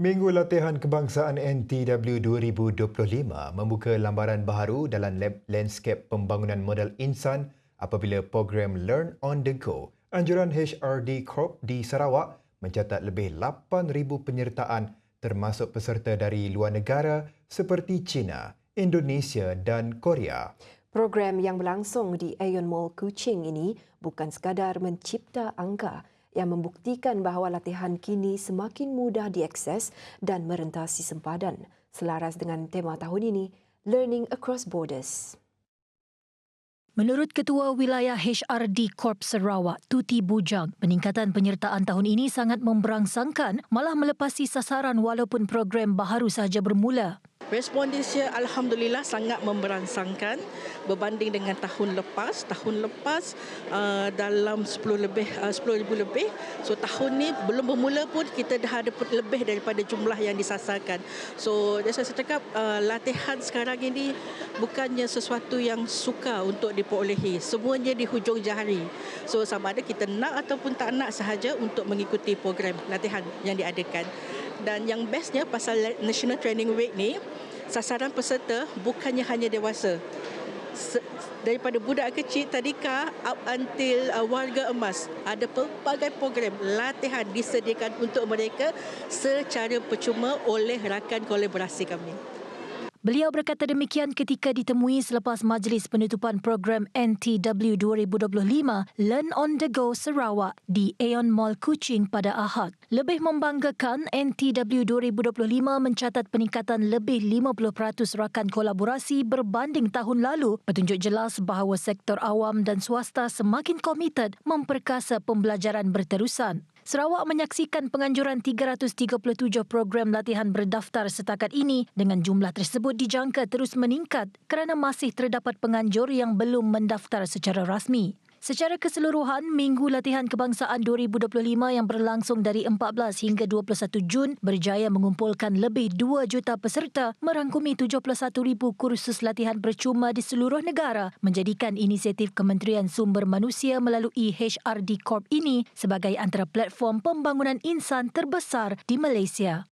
Minggu Latihan Kebangsaan NTW 2025 membuka lambaran baharu dalam landscape pembangunan modal insan apabila program Learn on the Go anjuran HRD Corp di Sarawak mencatat lebih 8,000 penyertaan termasuk peserta dari luar negara seperti China, Indonesia dan Korea. Program yang berlangsung di Aeon Mall Kuching ini bukan sekadar mencipta angka yang membuktikan bahawa latihan kini semakin mudah diakses dan merentasi sempadan selaras dengan tema tahun ini, Learning Across Borders. Menurut Ketua Wilayah HRD Corp Sarawak, Tuti Bujang, peningkatan penyertaan tahun ini sangat memberangsangkan malah melepasi sasaran walaupun program baharu sahaja bermula. Respon this year Alhamdulillah sangat memberangsangkan berbanding dengan tahun lepas. Tahun lepas uh, dalam 10 lebih uh, 10 ribu lebih. So tahun ni belum bermula pun kita dah ada lebih daripada jumlah yang disasarkan. So saya cakap uh, latihan sekarang ini bukannya sesuatu yang suka untuk diperolehi. Semuanya di hujung jari. So sama ada kita nak ataupun tak nak sahaja untuk mengikuti program latihan yang diadakan. Dan yang bestnya pasal National Training Week ni, sasaran peserta bukannya hanya dewasa. Daripada budak kecil tadika up until uh, warga emas ada pelbagai program latihan disediakan untuk mereka secara percuma oleh rakan kolaborasi kami. Beliau berkata demikian ketika ditemui selepas majlis penutupan program NTW 2025 Learn on the Go Sarawak di Aeon Mall Kuching pada Ahad. Lebih membanggakan, NTW 2025 mencatat peningkatan lebih 50% rakan kolaborasi berbanding tahun lalu, petunjuk jelas bahawa sektor awam dan swasta semakin komited memperkasa pembelajaran berterusan. Sarawak menyaksikan penganjuran 337 program latihan berdaftar setakat ini dengan jumlah tersebut dijangka terus meningkat kerana masih terdapat penganjur yang belum mendaftar secara rasmi. Secara keseluruhan, Minggu Latihan Kebangsaan 2025 yang berlangsung dari 14 hingga 21 Jun berjaya mengumpulkan lebih 2 juta peserta merangkumi 71 ribu kursus latihan percuma di seluruh negara menjadikan inisiatif Kementerian Sumber Manusia melalui HRD Corp ini sebagai antara platform pembangunan insan terbesar di Malaysia.